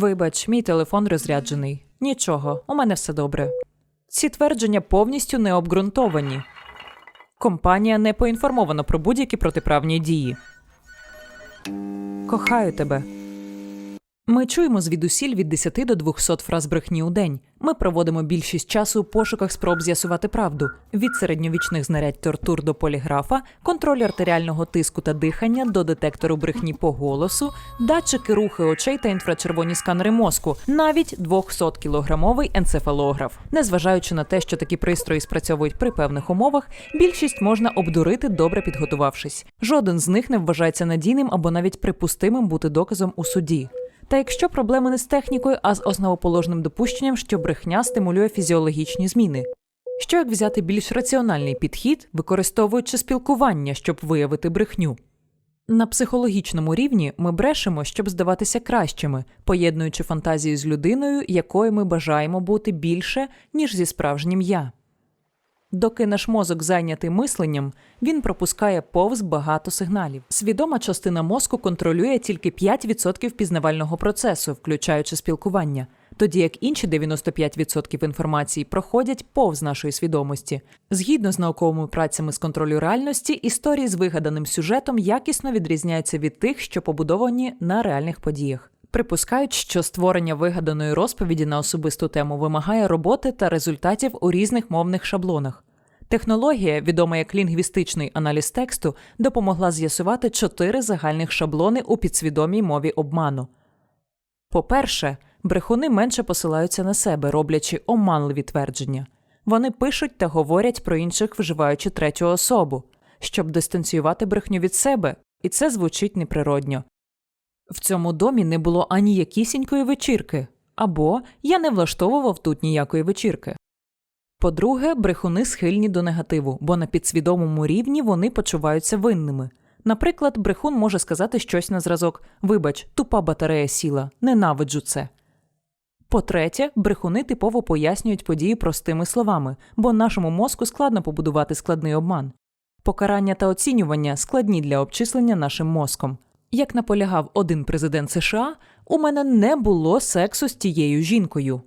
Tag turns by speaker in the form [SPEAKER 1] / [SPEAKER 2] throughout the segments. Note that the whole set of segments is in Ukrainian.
[SPEAKER 1] Вибач, мій телефон розряджений. Нічого, у мене все добре. Ці твердження повністю не обґрунтовані. Компанія не поінформована про будь-які протиправні дії. Кохаю тебе. Ми чуємо звідусіль від 10 до 200 фраз брехні у день. Ми проводимо більшість часу у пошуках спроб з'ясувати правду від середньовічних знарядь тортур до поліграфа, контролю артеріального тиску та дихання до детектору брехні по голосу, датчики рухи очей та інфрачервоні сканери мозку, навіть 200-кілограмовий енцефалограф. Незважаючи на те, що такі пристрої спрацьовують при певних умовах, більшість можна обдурити, добре підготувавшись. Жоден з них не вважається надійним або навіть припустимим бути доказом у суді. Та якщо проблеми не з технікою, а з основоположним допущенням, що брехня стимулює фізіологічні зміни. Що як взяти більш раціональний підхід, використовуючи спілкування, щоб виявити брехню? На психологічному рівні ми брешемо, щоб здаватися кращими, поєднуючи фантазію з людиною, якою ми бажаємо бути більше, ніж зі справжнім я. Доки наш мозок зайнятий мисленням, він пропускає повз багато сигналів. Свідома частина мозку контролює тільки 5% пізнавального процесу, включаючи спілкування, тоді як інші 95% інформації проходять повз нашої свідомості. Згідно з науковими працями з контролю реальності, історії з вигаданим сюжетом якісно відрізняються від тих, що побудовані на реальних подіях. Припускають, що створення вигаданої розповіді на особисту тему вимагає роботи та результатів у різних мовних шаблонах. Технологія, відома як лінгвістичний аналіз тексту, допомогла з'ясувати чотири загальних шаблони у підсвідомій мові обману. По-перше, брехуни менше посилаються на себе, роблячи оманливі твердження. Вони пишуть та говорять про інших, вживаючи третю особу, щоб дистанціювати брехню від себе, і це звучить неприродньо. В цьому домі не було ані якісінької вечірки, або я не влаштовував тут ніякої вечірки. По-друге, брехуни схильні до негативу, бо на підсвідомому рівні вони почуваються винними. Наприклад, брехун може сказати щось на зразок Вибач, тупа батарея сіла, ненавиджу це. По-третє, брехуни типово пояснюють події простими словами, бо нашому мозку складно побудувати складний обман. Покарання та оцінювання складні для обчислення нашим мозком. Як наполягав один президент США, у мене не було сексу з тією жінкою.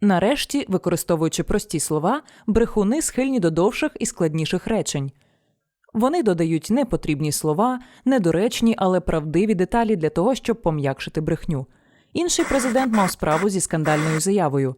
[SPEAKER 1] Нарешті, використовуючи прості слова, брехуни схильні до довших і складніших речень. Вони додають непотрібні слова, недоречні, але правдиві деталі для того, щоб пом'якшити брехню. Інший президент мав справу зі скандальною заявою.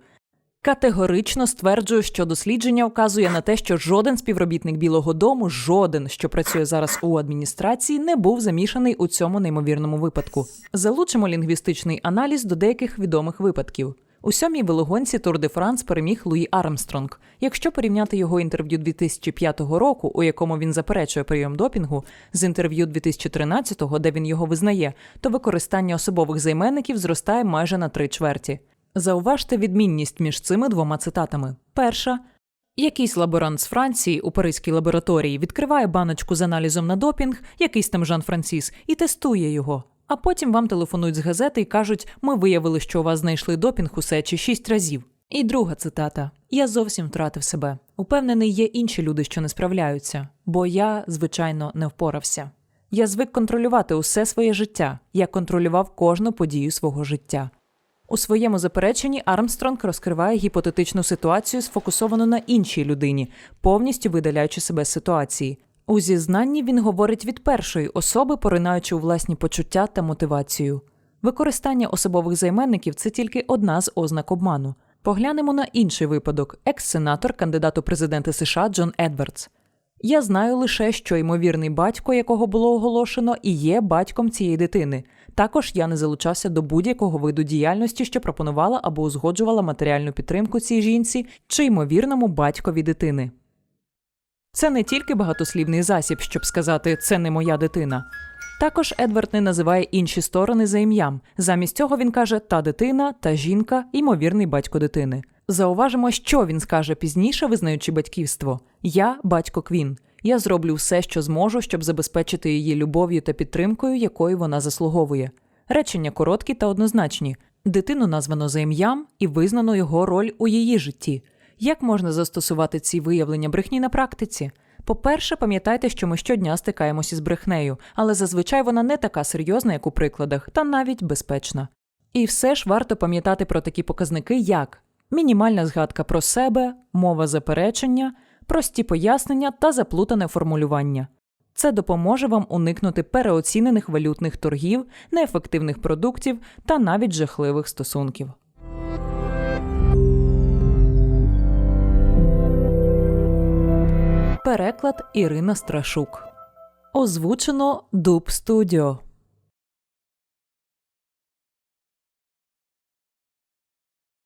[SPEAKER 1] Категорично стверджую, що дослідження вказує на те, що жоден співробітник Білого Дому, жоден, що працює зараз у адміністрації, не був замішаний у цьому неймовірному випадку. Залучимо лінгвістичний аналіз до деяких відомих випадків. У сьомій велогонці Тур де Франс переміг Луї Армстронг. Якщо порівняти його інтерв'ю 2005 року, у якому він заперечує прийом допінгу, з інтерв'ю 2013-го, де він його визнає, то використання особових займенників зростає майже на три чверті. Зауважте відмінність між цими двома цитатами. Перша Якийсь лаборант з Франції у Паризькій лабораторії відкриває баночку з аналізом на допінг, якийсь там Жан Франсіс, і тестує його. А потім вам телефонують з газети і кажуть: ми виявили, що у вас знайшли допінг у сечі шість разів. І друга цитата: Я зовсім втратив себе. Упевнений, є інші люди, що не справляються, бо я, звичайно, не впорався. Я звик контролювати усе своє життя. Я контролював кожну подію свого життя. У своєму запереченні Армстронг розкриває гіпотетичну ситуацію, сфокусовану на іншій людині, повністю видаляючи себе з ситуації. У зізнанні він говорить від першої особи, поринаючи у власні почуття та мотивацію. Використання особових займенників це тільки одна з ознак обману. Поглянемо на інший випадок: екс-сенатор, кандидат у президенти США Джон Едвардс. Я знаю лише, що ймовірний батько, якого було оголошено, і є батьком цієї дитини. Також я не залучався до будь-якого виду діяльності, що пропонувала або узгоджувала матеріальну підтримку цій жінці чи ймовірному батькові дитини. Це не тільки багатослівний засіб, щоб сказати це не моя дитина. Також Едвард не називає інші сторони за ім'ям. Замість цього він каже та дитина, та жінка, ймовірний батько дитини. Зауважимо, що він скаже пізніше, визнаючи батьківство: Я батько Квін. Я зроблю все, що зможу, щоб забезпечити її любов'ю та підтримкою, якою вона заслуговує. Речення короткі та однозначні. Дитину названо за ім'ям і визнано його роль у її житті. Як можна застосувати ці виявлення брехні на практиці? По-перше, пам'ятайте, що ми щодня стикаємося з брехнею, але зазвичай вона не така серйозна, як у прикладах, та навіть безпечна. І все ж варто пам'ятати про такі показники, як мінімальна згадка про себе, мова заперечення, прості пояснення та заплутане формулювання. Це допоможе вам уникнути переоцінених валютних торгів, неефективних продуктів та навіть жахливих стосунків. Переклад Ірина Страшук. Озвучено Дуб Студіо.